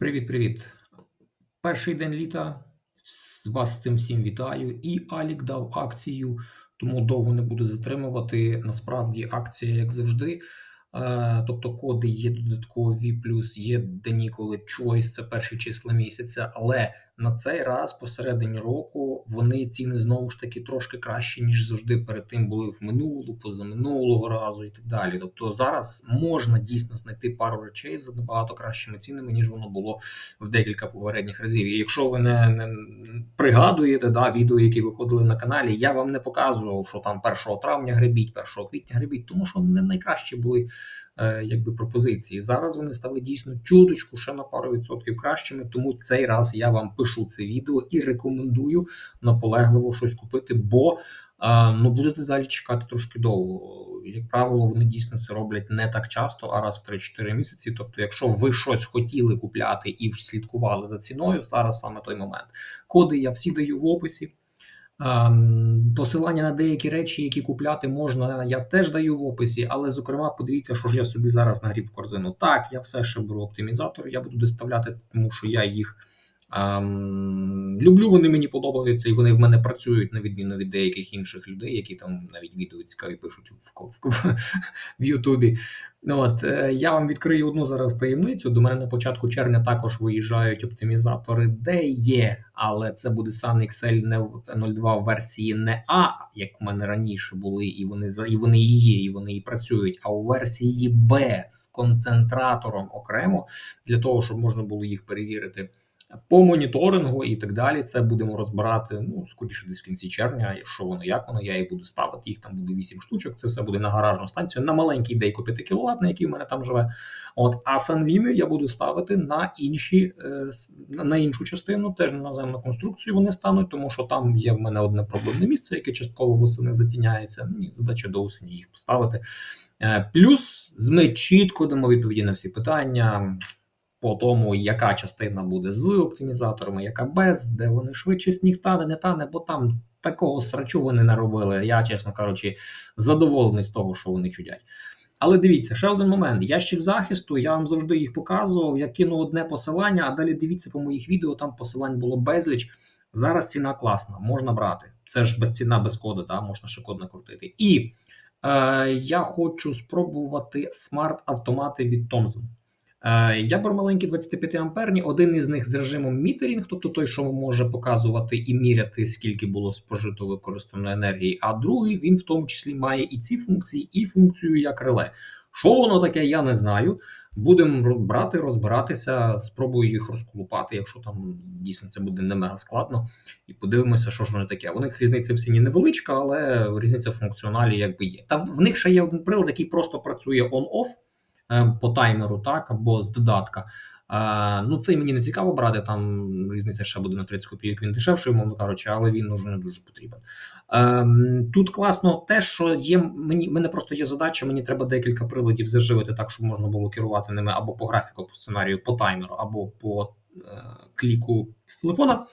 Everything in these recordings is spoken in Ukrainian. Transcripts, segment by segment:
Привіт-привіт. Перший день літа. Вас з цим всім вітаю. І Алік дав акцію, тому довго не буду затримувати. Насправді, акція, як завжди. Е, тобто коди є додаткові, плюс є деніколи Choice, це перші числа місяця. Але на цей раз, посередині року, вони ціни знову ж таки трошки кращі, ніж завжди перед тим були в минулу, позаминулого разу і так далі. Тобто зараз можна дійсно знайти пару речей за набагато кращими цінами, ніж воно було в декілька попередніх разів. І якщо ви не, не пригадуєте да, відео, які виходили на каналі, я вам не показував, що там 1 травня гребіть, 1 квітня гребіть, тому що не найкращі були якби пропозиції. Зараз вони стали дійсно чуточку ще на пару відсотків кращими. Тому цей раз я вам пишу це відео і рекомендую наполегливо щось купити, бо е, ну будете далі чекати трошки довго. Як правило, вони дійсно це роблять не так часто, а раз в 3-4 місяці. Тобто, якщо ви щось хотіли купляти і слідкували за ціною, зараз саме той момент. Коди я всі даю в описі. Ем, Посилання на деякі речі, які купляти можна, я теж даю в описі, але зокрема, подивіться, що ж я собі зараз нагрів в корзину. Так, я все ще беру оптимізатор, я буду доставляти, тому що я їх люблю. Вони мені подобаються, і вони в мене працюють на відміну від деяких інших людей, які там навіть відео цікаві пишуть в в, в, в Ютубі. От е, я вам відкрию одну зараз таємницю. До мене на початку червня також виїжджають оптимізатори, де є, але це буде Sun XL не в 02 версії не А, як у мене раніше були, і вони і вони є, і вони і працюють. А у версії Б з концентратором окремо для того, щоб можна було їх перевірити. По моніторингу і так далі, це будемо розбирати ну скоріше десь в кінці червня. Що воно, як воно, я їх буду ставити. Їх там буде 8 штучок. Це все буде на гаражну станцію, на маленький дейко 5 кВт, на який в мене там живе. От а санвіни я буду ставити на інші е, на іншу частину, теж на наземну конструкцію. Вони стануть, тому що там є в мене одне проблемне місце, яке частково восени затіняється. І задача до осені їх поставити. Е, плюс ми чітко дамо відповіді на всі питання по тому, яка частина буде з оптимізаторами, яка без, де вони швидше сніг тане, не тане, бо там такого срачу вони не робили. Я, чесно кажучи, задоволений з того, що вони чудять. Але дивіться, ще один момент. Ящик захисту, я вам завжди їх показував. Я кинув одне посилання, а далі дивіться по моїх відео, там посилань було безліч. Зараз ціна класна, можна брати. Це ж без ціна без коду, да, можна ще код накрутити. І е, я хочу спробувати смарт-автомати від Thomson. Е, я беру маленькі 25 амперні, один із них з режимом мітерінг, тобто той, що може показувати і міряти, скільки було спожито використано енергії. А другий він в тому числі має і ці функції, і функцію як реле. Що воно таке, я не знаю. Будемо брати, розбиратися, спробую їх розколупати, якщо там дійсно це буде не мега складно, і подивимося, що ж воно таке. У них різниця в ціні невеличка, але різниця в функціоналі якби є. Та в них ще є один прилад, який просто працює on-off. Е, по таймеру, так, або з додатка. А, ну, цей мені не цікаво брати, там різниця ще буде на 30 копійок, він дешевший, умовно кажучи, але він уже не дуже потрібен. Ем, тут класно те, що є мені мене просто є задача, мені треба декілька приладів заживити так, щоб можна було керувати ними або по графіку, по сценарію, по таймеру, або по е, кліку з телефона.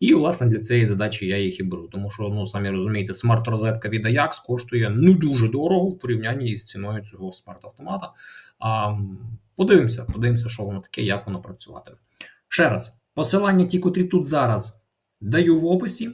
І, власне, для цієї задачі я їх і беру. Тому що, ну самі розумієте, смарт-розетка від Ajax коштує ну дуже дорого в порівнянні із ціною цього смарт-автомата. А, Подивимося, подивимося, що воно таке, як воно працюватиме. Ще раз, посилання, ті, котрі тут зараз даю в описі.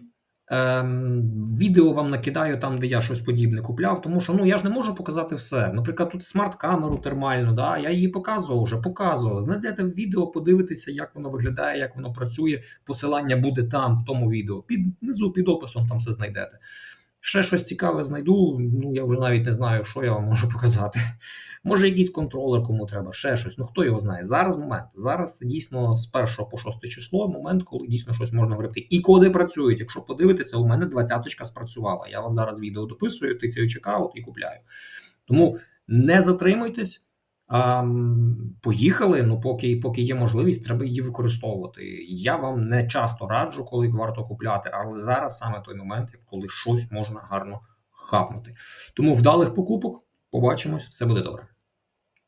Ем, Відео вам накидаю там, де я щось подібне купляв, тому що ну я ж не можу показати все. Наприклад, тут смарт-камеру термальну, да, я її показував вже, показував. Знайдете відео, подивитися, як воно виглядає, як воно працює. Посилання буде там, в тому відео. Під внизу під описом там все знайдете. Ще щось цікаве знайду. Ну я вже навіть не знаю, що я вам можу показати. Може, якийсь контролер, кому треба, ще щось. Ну хто його знає. Зараз момент. Зараз це дійсно з 1 по 6 число момент, коли дійсно щось можна гребти. І коди працюють. Якщо подивитися, у мене 20-ка спрацювала. Я вам зараз відео дописую, ти тицяю чекав і купляю. Тому не затримуйтесь. Поїхали. Ну, поки поки є можливість, треба її використовувати. Я вам не часто раджу, коли варто купляти, але зараз саме той момент, коли щось можна гарно хапнути. Тому вдалих покупок побачимось, все буде добре.